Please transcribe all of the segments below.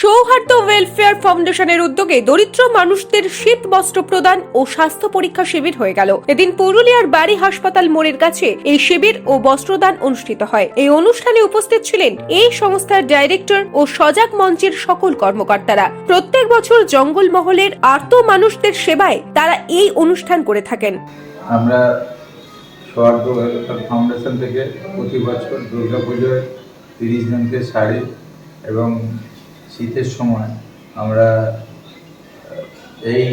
সৌহার্দ্য welfare ফাউন্ডেশনের উদ্যোগে দরিদ্র মানুষদের শীত বস্ত্র প্রদান ও স্বাস্থ্য পরীক্ষা শিবির হয়ে গেল। এদিন পুরুলিয়ার বাড়ি হাসপাতাল মোড়ের কাছে এই শিবির ও বস্ত্রদান অনুষ্ঠিত হয়। এই অনুষ্ঠানে উপস্থিত ছিলেন এই সংস্থার ডাইরেক্টর ও সজাগ মঞ্চের সকল কর্মকর্তারা। প্রত্যেক বছর জঙ্গলমহলের আর্ত মানুষদের সেবায় তারা এই অনুষ্ঠান করে থাকেন। আমরা ফাউন্ডেশন থেকে প্রতি বছর দুর্গা পুজোয় তিরিশ জনকে শাড়ি এবং শীতের সময় আমরা এই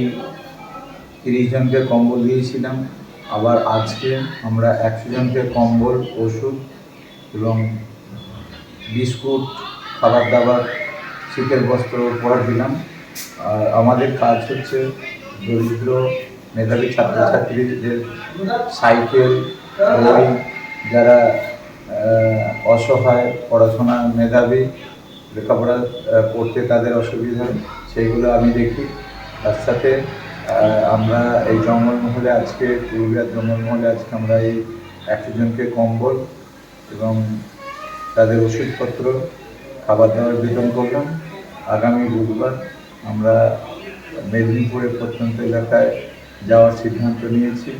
তিরিশ জনকে কম্বল দিয়েছিলাম। আবার আজকে আমরা একশো জনকে কম্বল, ওষুধ এবং বিস্কুট খাবার দাবার শীতের বস্ত্র উপহার দিলাম। আর আমাদের কাজ হচ্ছে দরিদ্র মেধাবী ছাত্রছাত্রীদের সাইকেল, বই, যারা অসহায় পড়াশোনা মেধাবী লেখাপড়া পড়তে তাদের অসুবিধা, সেইগুলো আমি দেখি। তার সাথে আমরা এই জঙ্গলমহলে আজকে পুরুলিয়ার জঙ্গলমহলে আজকে আমরা এই একশো জনকে কম্বল এবং তাদের ওষুধপত্র, খাবার দাবার বিতরণ করলাম। আগামী বুধবার আমরা মেদিনীপুরের প্রত্যন্ত এলাকায় যাওয়ার সিদ্ধান্ত নিয়েছি।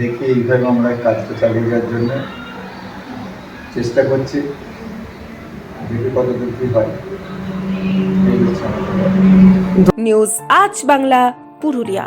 দেখি এইভাবে আমরা কাজটা চালিয়ে যাওয়ার জন্য চেষ্টা করছি দেখি কত দূর কী হয় এই হচ্ছে আমাদের নিউজ আজ বাংলা পুরুলিয়া।